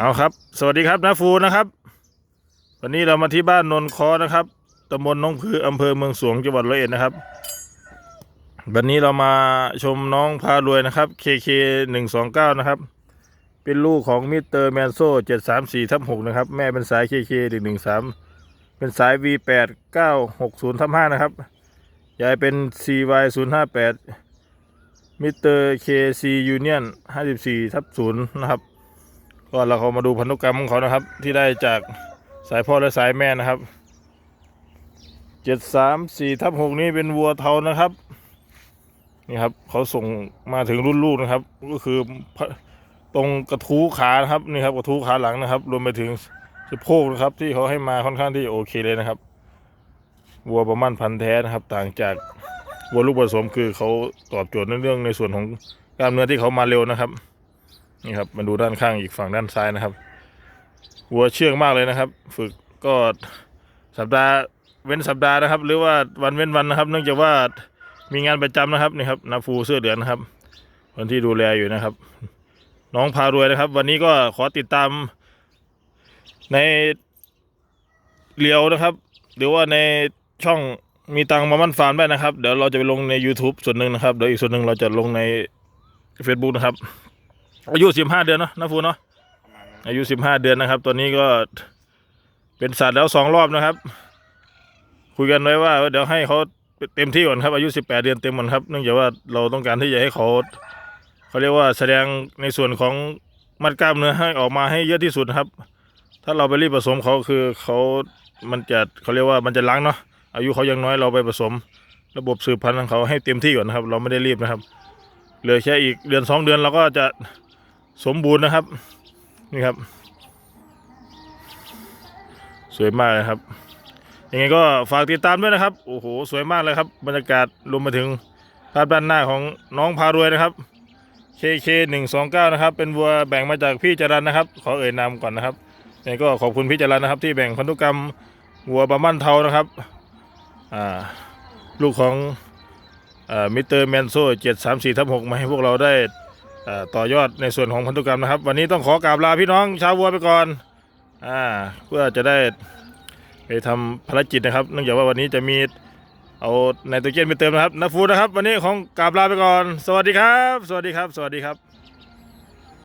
เอาครับ สวัสดีครับนาฟูนะครับ วันนี้เรามาที่บ้านนนคอนะครับตำบลหน้องผืออำเภอเมืองสวงจังหวัดร้อยเอ็ดนะครับ วันนี้เรามาชมน้องพารวยนะครับ KK หนึ่งสองเก้านะครับ เป็นลูกของมิสเตอร์แมนโซ่เจ็ดสามสี่ทับหกนะครับ แม่เป็นสาย KK หนึ่งหนึ่งสามเป็นสาย V แปดเก้าหกศูนย์ทับห้านะครับ ยายเป็น CY ศูนย์ห้าแปดมิสเตอร์ KC Union ห้าสิบสี่ทับศูนย์นะครับ ก็เราเขามาดูพันธุกรรมของเขานะครับ ที่ได้จากสายพ่อและสายแม่นะครับเจ็ดสามสี่ทับหกนี่เป็นวัวเทานะครับนี่ครับเขาส่งมาถึงรุ่นลูกนะครับ ก็คือตรงกระทู้ขานะครับนี่ครับกระทู้ขาหลังนะครับ รวมไปถึงสะโพกนะครับ ที่เขาให้มาค่อนข้างที่โอเคเลยนะครับวัวประมาณพันธุ์แท้นะครับ ต่างจากวัวลูกผสมคือเขาตอบโจทย์ในเรื่องในส่วนของกล้ามเนื้อที่เขามาเร็วนะครับ นี่ครับมาดูด้านข้างอีกฝั่งด้านซ้ายนะครับวัวเชื่องมากเลยนะครับ ฝึกก็สัปดาห์เว้นสัปดาห์นะครับ หรือว่าวันเว้นวันนะครับ เนื่องจากว่ามีงานประจำนะครับนี่ครับนาฟูเสื้อเหลืองนะครับคนที่ดูแลอยู่นะครับ น้องพารวยนะครับ วันนี้ก็ขอติดตามในเลียวนะครับ หรือว่าในช่องมีตังมามันฟาร์มได้นะครับ เดี๋ยวเราจะไปลงใน YouTube ส่วนหนึ่งนะครับ เดี๋ยวอีกส่วนหนึ่งเราจะลงใน Facebook นะครับ อายุสิบห้าเดือนเนาะนะฟูเนาะอายุสิบห้าเดือนนะครับ ตอนนี้ก็เป็นสัตว์แล้วสองรอบนะครับ คุยกันไว้ว่า เดี๋ยวให้เขาเต็มที่ก่อนครับอายุสิบแปดเดือนเต็มก่อนครับเนื่องจากว่าเราต้องการที่จะให้เขาเขาเรียกว่าแสดงในส่วนของมัดกล้ามเนื้อให้ออกมาให้เยอะที่สุดนะครับ ถ้าเราไปรีบผสมเขาคือเขามันจะเขาเรียกว่ามันจะล้างเนาะอายุเขายังน้อยเราไปผสม ระบบสืบพันธุ์ของเขาให้เต็มที่ก่อนนะครับ เราไม่ได้รีบนะครับเหลือแค่อีกเดือนสองเดือนเราก็จะ สมบูรณ์นะครับ นี่ครับ สวยมากเลยครับยังไงก็ฝากติดตามด้วยนะครับ โอ้โห สวยมากเลยครับ บรรยากาศรวมมาถึงภาพด้านหน้าของน้องพารวยนะครับ KK หนึ่งสองเก้านะครับ เป็นวัวแบ่งมาจากพี่จรันนะครับ ขอเอ่ยนามก่อนนะครับยังไงก็ขอบคุณพี่จรันนะครับ ที่แบ่งพันธุกรรมวัวบามันเทานะครับอ่าลูกของมิเตอร์แมนโซ่เจ็ดสามสี่ทับหกมาให้พวกเราได้ ต่อยอดในส่วนของพันธุกรรมนะครับ วันนี้ต้องขอกราบลาพี่น้องชาววัวไปก่อนอ่าเพื่อจะได้ไปทำภารกิจนะครับเนื่องจากว่าวันนี้จะมีเอาไนโตรเจนไปเติมนะครับนาฟูนะครับ วันนี้ของกราบลาไปก่อน สวัสดีครับ สวัสดีครับ สวัสดีครับ